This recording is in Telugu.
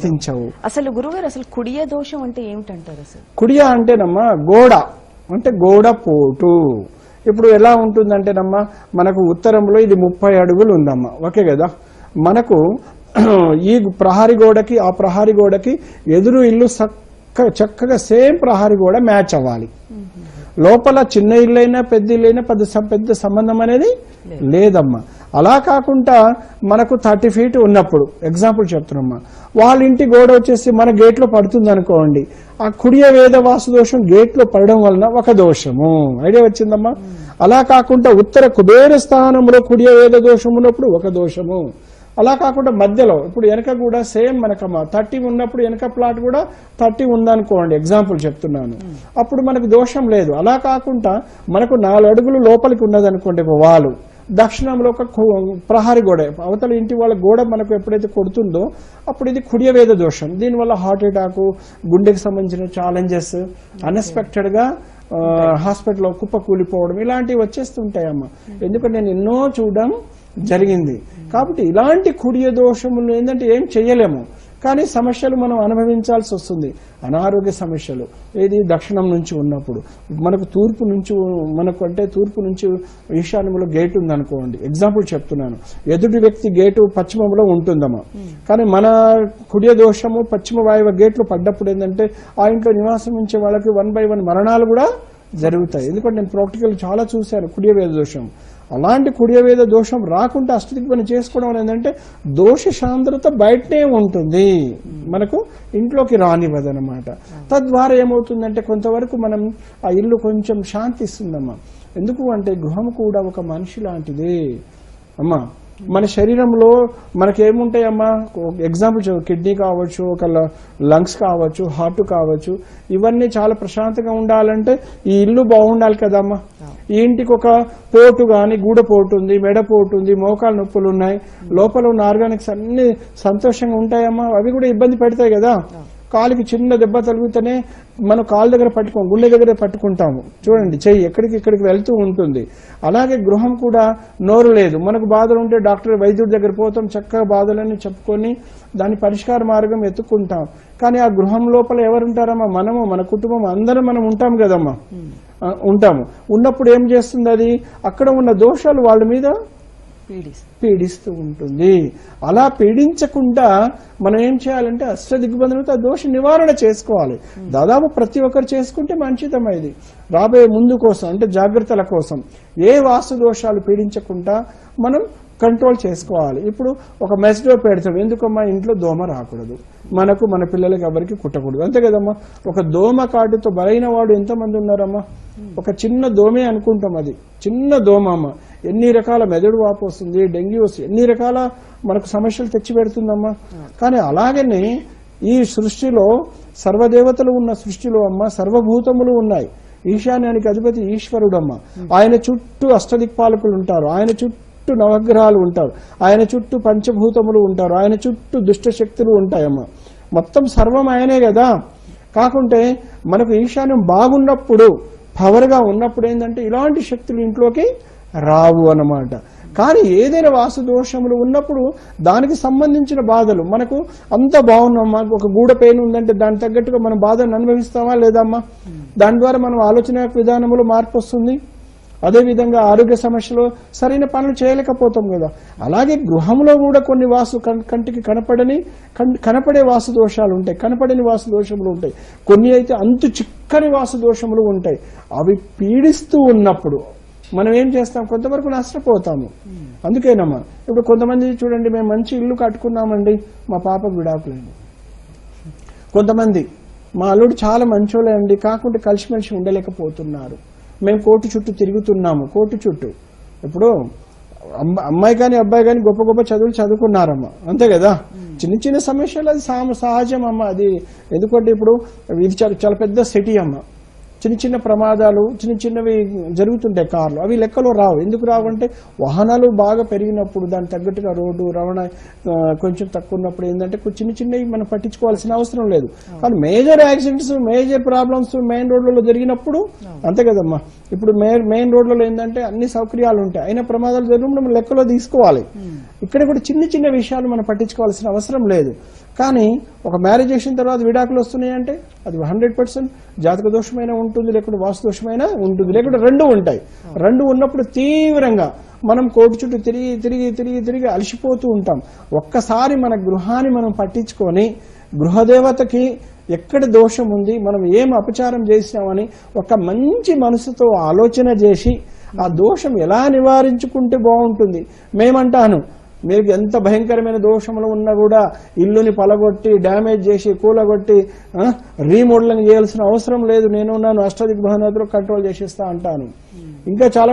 వర్తించవు. అసలు గురుగారు అసలు కుడియ దోషం అంటే ఏమిటంటారు అసలు? కుడియ అంటేనమ్మా గోడ. అంటే గోడ పోటు. ఇప్పుడు ఎలా ఉంటుందంటేనమ్మా మనకు ఉత్తరంలో ఇది ముప్పై అడుగులు ఉందమ్మా. ఓకే కదా? మనకు ఈ ప్రహారీ గోడకి ఆ ప్రహారీ గోడకి ఎదురు ఇల్లు చక్క చక్కగా సేమ్ ప్రహారీ గోడ మ్యాచ్ అవ్వాలి. లోపల చిన్న ఇల్లైనా పెద్ద ఇల్లైనా పెద్ద పెద్ద సంబంధం అనేది లేదమ్మా. అలా కాకుండా మనకు థర్టీ ఫీట్ ఉన్నప్పుడు ఎగ్జాంపుల్ చెప్తున్నామ్మా వాళ్ళ ఇంటి గోడ వచ్చేసి మన గేట్లో పడుతుంది అనుకోండి ఆ కుడియ వేద వాసు దోషం గేట్లో పడడం వలన ఒక దోషము. ఐడియా వచ్చిందమ్మా? అలా కాకుండా ఉత్తర కుబేర స్థానంలో కుడియ వేద దోషం ఉన్నప్పుడు ఒక దోషము. అలా కాకుండా మధ్యలో ఇప్పుడు వెనక కూడా సేమ్ మనకమ్మా థర్టీ ఉన్నప్పుడు వెనక ప్లాట్ కూడా థర్టీ ఉందనుకోండి ఎగ్జాంపుల్ చెప్తున్నాను. అప్పుడు మనకు దోషం లేదు. అలా కాకుండా మనకు నాలుగు అడుగులు లోపలికి ఉన్నదనుకోండి ఒక వాలు. దక్షిణంలో ఒక ప్రహారి గోడ. అవతల ఇంటి వాళ్ళ గోడ మనకు ఎప్పుడైతే కొడుతుందో అప్పుడు ఇది కుడియవేద దోషం. దీనివల్ల హార్ట్ అటాక్ గుండెకి సంబంధించిన ఛాలెంజెస్ అన్ఎక్స్పెక్టెడ్గా హాస్పిటల్లో కుప్ప కూలిపోవడం ఇలాంటివి వచ్చేస్తుంటాయమ్మా. ఎందుకంటే నేను ఎన్నో చూడడం జరిగింది. కాబట్టి ఇలాంటి కుడియ దోషములు ఏంటంటే ఏం చెయ్యలేము కానీ సమస్యలు మనం అనుభవించాల్సి వస్తుంది. అనారోగ్య సమస్యలు. ఏది దక్షిణం నుంచి ఉన్నప్పుడు. మనకు తూర్పు నుంచి మనకు అంటే తూర్పు నుంచి ఈశాన్యంలో గేట్ ఉందనుకోండి. ఎగ్జాంపుల్ చెప్తున్నాను. ఎదుటి వ్యక్తి గేటు పశ్చిమంలో ఉంటుందమ్మా. కానీ మన కుడియ దోషము పశ్చిమ వాయువ గేట్లు పడ్డప్పుడు ఏంటంటే ఆ ఇంట్లో నివాసం ఉంచే వాళ్ళకి వన్ బై వన్ మరణాలు కూడా జరుగుతాయి. ఎందుకంటే నేను ప్రాక్టికల్ చాలా చూశాను కుడియ వేద దోషం. అలాంటి కుడియవేద దోషం రాకుండా అష్టదిగ్మని చేసుకోవడం అనేదంటే దోష సాంద్రత బయటనే ఉంటుంది. మనకు ఇంట్లోకి రానివ్వదనమాట తద్వారా ఏమవుతుందంటే కొంతవరకు మనం ఆ ఇల్లు కొంచెం శాంతి ఇస్తుందమ్మా ఎందుకు అంటే గృహం కూడా ఒక మనిషి లాంటిదే. అమ్మా మన శరీరంలో మనకేముంటాయమ్మా? ఎగ్జాంపుల్ కిడ్నీ కావచ్చు ఒక లంగ్స్ కావచ్చు హార్ట్ కావచ్చు ఇవన్నీ చాలా ప్రశాంతంగా ఉండాలంటే ఈ ఇల్లు బాగుండాలి కదమ్మా. ఈ ఇంటికి ఒక పోటు గాని గూడపోటు ఉంది మెడపోటు ఉంది మోకాలు నొప్పులు ఉన్నాయి. లోపల ఉన్న ఆర్గానిక్స్ అన్ని సంతోషంగా ఉంటాయమ్మా. అవి కూడా ఇబ్బంది పెడతాయి కదా. కాలుకి చిన్న దెబ్బ తగిలితేనే మనం కాలు దగ్గర పట్టుకో గుండె దగ్గర పట్టుకుంటాము. చూడండి చెయ్యి ఎక్కడికి ఇక్కడికి వెళ్తూ ఉంటుంది. అలాగే గృహం కూడా నోరు లేదు. మనకు బాధలు ఉంటే డాక్టర్ వైద్యుడి దగ్గర పోతాం చక్కగా బాధలన్నీ చెప్పుకొని దాని పరిష్కార మార్గం ఎత్తుకుంటాం కానీ ఆ గృహం లోపల ఎవరుంటారమ్మా? మనము మన కుటుంబం అందరం మనం ఉంటాం కదమ్మా. ఉంటాము. ఉన్నప్పుడు ఏం చేస్తుంది అది అక్కడ ఉన్న దోషాలు వాళ్ళ మీద పీడిస్ పీడిస్తూ ఉంటుంది. అలా పీడించకుండా మనం ఏం చేయాలంటే అష్ట దిగ్బంధనతో ఆ దోష నివారణ చేసుకోవాలి. దాదాపు ప్రతి ఒక్కరు చేసుకుంటే మంచిదమైంది రాబోయే ముందు కోసం అంటే జాగ్రత్తల కోసం ఏ వాస్తు దోషాలు పీడించకుండా మనం కంట్రోల్ చేసుకోవాలి. ఇప్పుడు ఒక మెస్ డోర్ పెడతాం ఎందుకమ్మా? ఇంట్లో దోమ రాకూడదు. మనకు మన పిల్లలకి ఎవరికి కుట్టకూడదు. అంతే కదమ్మా? ఒక దోమ కాటుతో బలైన వాడు ఎంతమంది ఉన్నారమ్మా? ఒక చిన్న దోమే అనుకుంటాం అది. చిన్న దోమ అమ్మ ఎన్ని రకాల మెదడు వాపు వస్తుంది డెంగ్యూ వస్తుంది. ఎన్ని రకాల మనకు సమస్యలు తెచ్చి పెడుతుందమ్మా? కానీ అలాగనే ఈ సృష్టిలో సర్వదేవతలు ఉన్న సృష్టిలో అమ్మ సర్వభూతములు ఉన్నాయి. ఈశాన్యానికి అధిపతి ఈశ్వరుడమ్మ. ఆయన చుట్టూ అష్టదిక్పాలకులు ఉంటారు. ఆయన చుట్టూ చుట్టూ నవగ్రహాలు ఉంటారు. ఆయన చుట్టూ పంచభూతములు ఉంటారు. ఆయన చుట్టూ దుష్ట శక్తులు మొత్తం సర్వం ఆయనే కదా. కాకుంటే మనకు ఈశాన్యం బాగున్నప్పుడు పవర్గా ఉన్నప్పుడు ఏంటంటే ఇలాంటి శక్తులు ఇంట్లోకి రావు అన్నమాట. కానీ ఏదైనా వాసు దోషములు ఉన్నప్పుడు దానికి సంబంధించిన బాధలు. మనకు అంత బాగున్నామా ఒక గూడ పెయిన్ ఉందంటే దాని తగ్గట్టుగా మనం బాధను అనుభవిస్తామా లేదమ్మా? దాని ద్వారా మనం ఆలోచన విధానంలో మార్పు వస్తుంది. అదేవిధంగా ఆరోగ్య సమస్యలు సరైన పనులు చేయలేకపోతాం కదా. అలాగే గృహంలో కూడా కొన్ని వాసు కంటికి కనపడని కన్- కనపడే వాసు దోషాలు ఉంటాయి. కనపడని వాసు దోషములు ఉంటాయి. కొన్ని అయితే అంతు చిక్కని వాసు దోషములు ఉంటాయి. అవి పీడిస్తూ ఉన్నప్పుడు మనం ఏం చేస్తాం? కొంతవరకు నష్టపోతాము. అందుకేనమ్మా ఇప్పుడు కొంతమంది చూడండి మేము మంచి ఇల్లు కట్టుకున్నామండి మా పాప విడాకులేదు. కొంతమంది మా అల్లుడు చాలా మంచోళ్ళే అండి కాకుండా కలిసిమెలిసి ఉండలేకపోతున్నారు. మేము కోర్టు చుట్టూ తిరుగుతున్నాము కోర్టు చుట్టూ. ఇప్పుడు అమ్మ- అమ్మాయి కానీ అబ్బాయి కానీ గొప్ప గొప్ప చదువులు చదువుకున్నారమ్మ. అంతే కదా? చిన్న చిన్న సమస్యలు అది సహజం అమ్మ. అది ఎందుకంటే ఇప్పుడు ఇది చాలా చాలా పెద్ద సిటీ అమ్మ. చిన్న చిన్న ప్రమాదాలు చిన్న చిన్నవి జరుగుతుంటాయి కార్లు. అవి లెక్కలో రావు. ఎందుకు రావు అంటే వాహనాలు బాగా పెరిగినప్పుడు దానికి తగ్గట్టుగా రోడ్డు రవాణా కొంచెం తక్కువ ఉన్నప్పుడు ఏంటంటే చిన్న చిన్నవి మనం పట్టించుకోవాల్సిన అవసరం లేదు. కానీ major accidents major problems main రోడ్లలో జరిగినప్పుడు అంతే కదమ్మా. ఇప్పుడు మెయిన్ రోడ్లలో ఏంటంటే అన్ని సౌకర్యాలు ఉంటాయి. అయినా ప్రమాదాలు జరిగినప్పుడు మనం లెక్కలో తీసుకోవాలి. ఇక్కడ కూడా చిన్న చిన్న విషయాలు మనం పట్టించుకోవాల్సిన అవసరం లేదు. కానీ ఒక మ్యారేజ్ చేసిన తర్వాత విడాకులు వస్తున్నాయంటే అది హండ్రెడ్ పర్సెంట్ జాతక దోషమైన ఉంటుంది లేకుంటే వాస్తు దోషమైన ఉంటుంది లేకుంటే రెండు ఉంటాయి. రెండు ఉన్నప్పుడు తీవ్రంగా మనం కోటి చుట్టూ తిరిగి తిరిగి తిరిగి తిరిగి అలసిపోతూ ఉంటాం. ఒక్కసారి మన గృహాన్ని మనం పట్టించుకొని గృహదేవతకి ఎక్కడ దోషం ఉంది మనం ఏం అపచారం చేసినామని ఒక మంచి మనసుతో ఆలోచన చేసి ఆ దోషం ఎలా నివారించుకుంటే బాగుంటుంది? మేమంటాను మీకు ఎంత భయంకరమైన దోషములు ఉన్నా కూడా ఇల్లుని పలగొట్టి డ్యామేజ్ చేసి కూలగొట్టి రీమోడలింగ్ చేయాల్సిన అవసరం లేదు. నేను నన్ను అష్టదిగ్భానాలతో కంట్రోల్ చేసేస్తా అంటాను. ఇంకా చాలా